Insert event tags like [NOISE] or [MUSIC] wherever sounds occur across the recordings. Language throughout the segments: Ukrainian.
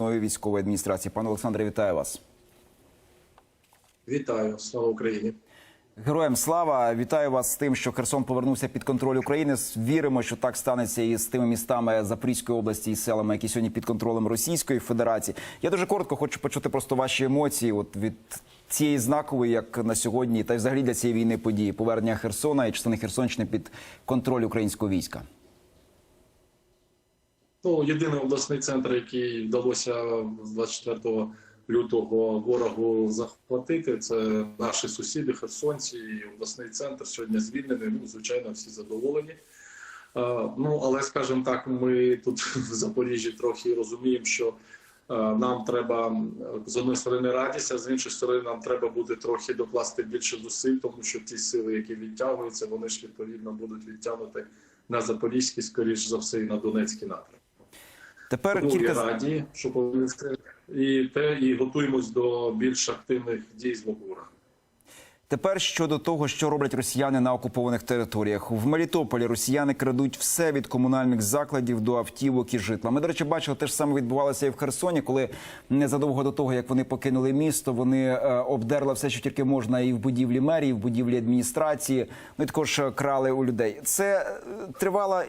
обласної військової адміністрації. Пане Олександре, вітаю вас. Вітаю, слава Україні. Героям слава вітаю вас з тим, що Херсон повернувся під контроль України. Віримо, що так станеться і з тими містами Запорізької області і селами, які сьогодні під контролем Російської Федерації. Я дуже коротко хочу почути просто ваші емоції. От від цієї знакової, як на сьогодні, та й взагалі для цієї війни події повернення Херсона і частини Херсонщини під контроль українського війська. Ну, єдиний обласний центр, який вдалося 24 лютого ворогу захватити, це наші сусіди, херсонці. І обласний центр сьогодні звільнений. Ну, звичайно, всі задоволені. Е, Ну, але скажімо так, ми тут [LAUGHS] в Запоріжжі трохи розуміємо, що е, нам треба з однієї сторони радість, а з іншої сторони нам треба буде трохи докласти більше зусиль, тому що ті сили, які відтягуються, вони ж відповідно будуть відтягнути на Запорізький, скоріш за все, і на Донецький напрям. Тепер ну, кілька раді, що повинні і те, і готуємось до більш активних дій з боку ворога. Тепер щодо того, що роблять росіяни на окупованих територіях в Мелітополі. Росіяни крадуть все від комунальних закладів до автівок і житла. Ми, до речі, бачили, те ж саме відбувалося і в Херсоні, коли незадовго до того, як вони покинули місто, вони е, обдерли все, що тільки можна, і в будівлі мерії, і в будівлі адміністрації. Ну також е, крали у людей. Це е, тривала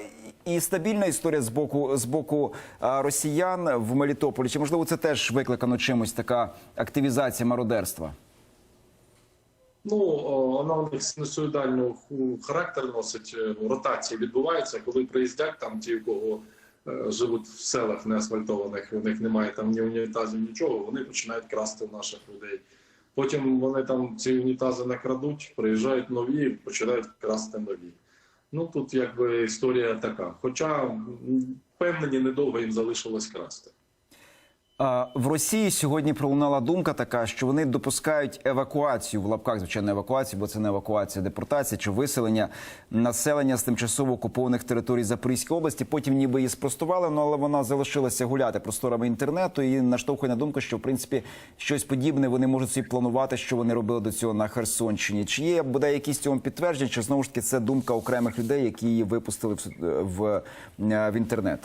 і стабільна історія з боку з боку росіян в Мелітополі. Чи можливо це теж викликано чимось така активізація мародерства? Ну вона у них синусоїдальний характер носить. е, Ротації відбуваються, коли приїздять там ті, у кого е, живуть в селах неасфальтованих, у них немає там ні унітазів, нічого. Вони починають красти в наших людей. Потім вони там ці унітази накрадуть, приїжджають нові, починають красти нові. Ну тут якби історія така. Хоча впевнені, недовго їм залишилось красти. В Росії сьогодні пролунала думка така, що вони допускають евакуацію в лапках, звичайно, евакуацію, бо це не евакуація, депортація чи виселення населення з тимчасово окупованих територій Запорізької області. Потім ніби її спростували, ну, але вона залишилася гуляти просторами інтернету і наштовхує на думку, що в принципі щось подібне вони можуть собі планувати, що вони робили до цього на Херсонщині. Чи є буде якісь цьому підтвердження, чи знову ж таки це думка окремих людей, які її випустили в, в, в інтернет?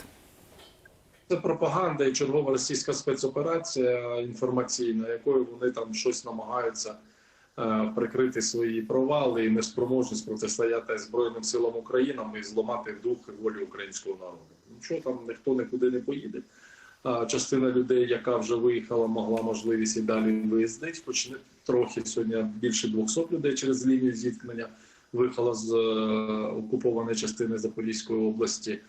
Це пропаганда і чергова російська спецоперація інформаційна, якою вони там щось намагаються е, прикрити свої провали і неспроможність протистояти Збройним силам України і зламати дух і волю українського народу. Нічого там ніхто нікуди не поїде. Частина людей, яка вже виїхала, могла можливість і далі виїздити. Хоч трохи сьогодні більше 200 людей через лінію зіткнення виїхала з е, окупованої частини Запорізької області.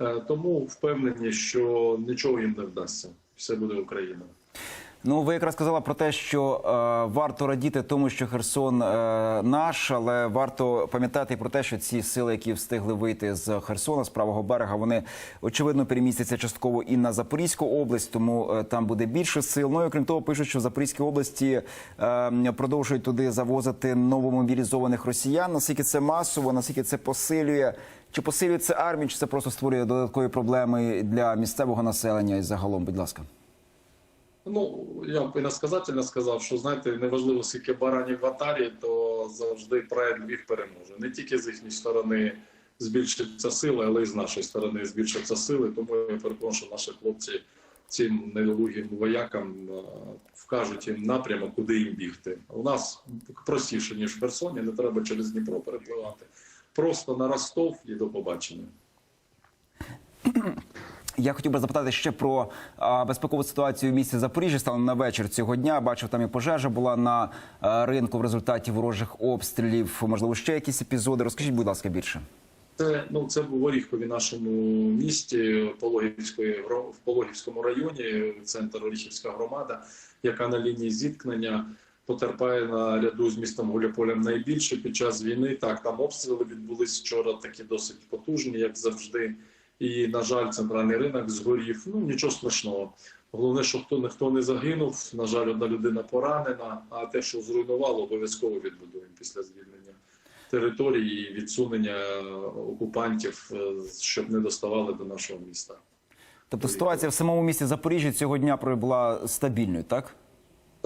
Е, Тому впевнені, що нічого їм не вдасться. Все буде Україна. Ну, ви якраз сказали про те, що е, варто радіти тому, що Херсон е, наш, але варто пам'ятати про те, що ці сили, які встигли вийти з Херсона, з правого берега, вони очевидно перемістяться частково і на Запорізьку область, тому е, там буде більше сил. Ну і окрім того, пишуть, що в Запорізькій області е, продовжують туди завозити новомобілізованих росіян. Наскільки це масово, наскільки це посилює? Чи посилює це армію, чи це просто створює додаткові проблеми для місцевого населення і загалом? Будь ласка. Ну я б іносказательно сказав, що знаєте, неважливо скільки баранів в атарі, то завжди проект Львів переможе. Не тільки з їхньої сторони збільшиться сили, але й з нашої сторони збільшаться сили. Тому я переконаний, що наші хлопці цим недолугим воякам е, вкажуть їм напрямок, куди їм бігти. У нас простіше ніж в Херсоні, не треба через Дніпро перепливати. Просто на Ростов і до побачення. Я хотів би запитати ще про безпекову ситуацію в місті Запоріжжя. Станом на вечір цього дня. Бачив, там і пожежа була на ринку в результаті ворожих обстрілів. Можливо, ще якісь епізоди. Розкажіть, будь ласка, більше. Це ну це в Оріхові, нашому місті Пологівської в Пологівському районі, центр Оріхівська громада, яка на лінії зіткнення потерпає на ряду з містом Гуляполем найбільше під час війни. Так там обстріли відбулись вчора, такі досить потужні, як завжди. І на жаль, центральний ринок згорів. Ну нічого страшного. Головне, що хто ніхто не загинув. На жаль, одна людина поранена. А те, що зруйнувало, обов'язково відбудуємо після звільнення території і відсунення окупантів, е, щоб не доставали до нашого міста. Тобто ситуація в самому місті Запоріжжя цього дня була стабільною, так?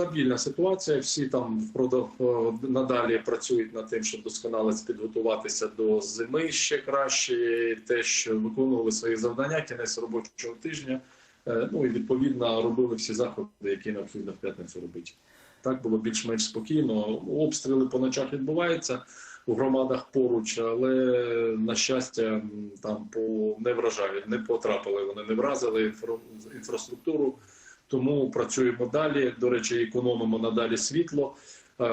Стабільна ситуація. Всі там впродов е, надалі працюють над тим, щоб досконало підготуватися до зими ще краще. Те, що виконували свої завдання, кінець робочого тижня. Е, Ну і відповідно робили всі заходи, які необхідно в п'ятницю робити. Так було більш-менш спокійно. Обстріли по ночах відбуваються у громадах поруч, але на щастя там по не вражають, не потрапили. Вони не вразили інфра- інфраструктуру. Тому працюємо далі. До речі, економимо надалі світло. Е,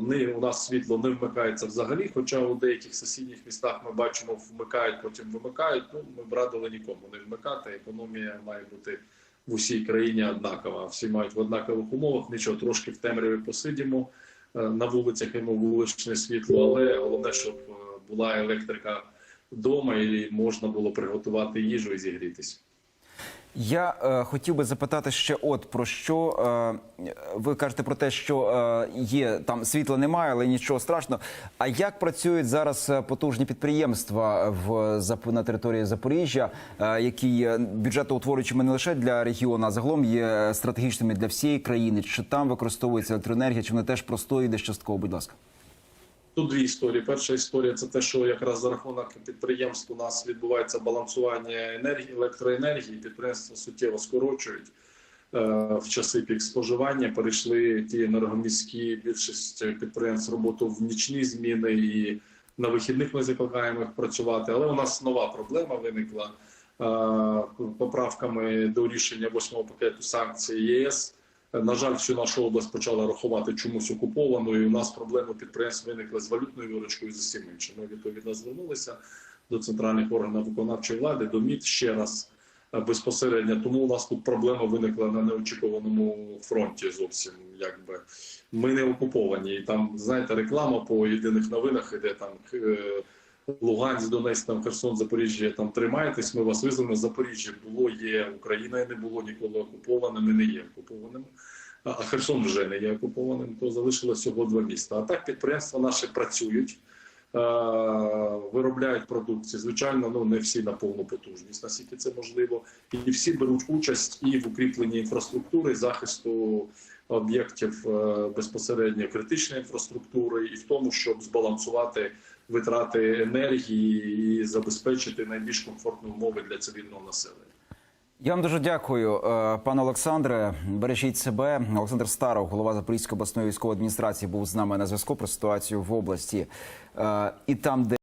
Не у нас світло не вмикається взагалі. Хоча у деяких сусідніх містах ми бачимо, вмикають, потім вимикають. Ну ми б радили нікому не вмикати. Економія має бути в усій країні однакова. Всі мають в однакових умовах. Нічого, трошки в темряві посидімо е, на вулицях, йому вуличне світло, але головне, щоб е, була електрика вдома і можна було приготувати їжу і зігрітися. Я е, хотів би запитати ще от про що е, ви кажете про те, що е, є там світла немає, але нічого страшного. А як працюють зараз е, потужні підприємства в на території Запоріжжя, е, які є бюджетоутворюючими не лише для регіону, а загалом є стратегічними для всієї країни? Чи там використовується електроенергія, чи вони теж простої, десь частково? Будь ласка. Тут дві історії. Перша історія це те, що якраз за рахунок підприємств у нас відбувається балансування енергії електроенергії. Підприємства суттєво скорочують е, в часи пік споживання. Перейшли ті енергоміські більшість підприємств роботу в нічні зміни і на вихідних ми закликаємо їх працювати. Але у нас нова проблема виникла е, поправками до рішення восьмого пакету санкцій ЄС. На жаль, всю нашу область почала рахувати чомусь окупованою. і У нас проблеми підприємств виникли з валютною виручкою з усім іншим. Ми відповідно звернулися до центральних органів виконавчої влади, до МІД ще раз е, безпосередньо. Тому у нас тут проблема виникла на неочікуваному фронті. Зовсім якби ми не окуповані. І там знаєте, реклама по єдиних новинах іде там. Луганськ, Донецьк, там Херсон, Запоріжжя, там тримайтесь, ми вас визвемо. Запоріжжя було, є Україна не було ніколи окуповане, не є окупованим. А Херсон вже не є окупованим, то залишилось всього два міста. А так підприємства наші працюють, виробляють продукцію. Звичайно, ну не всі на повну потужність, наскільки це можливо, і всі беруть участь і в укріпленні інфраструктури, захисту об'єктів е, безпосередньо критичної інфраструктури, і в тому, щоб збалансувати витрати енергії і забезпечити найбільш комфортні умови для цивільного населення. Я вам дуже дякую, е, пане Олександре. Бережіть себе. Олександр Старов, голова Запорізької обласної військової адміністрації, був з нами на зв'язку про ситуацію в області. Е, І там, де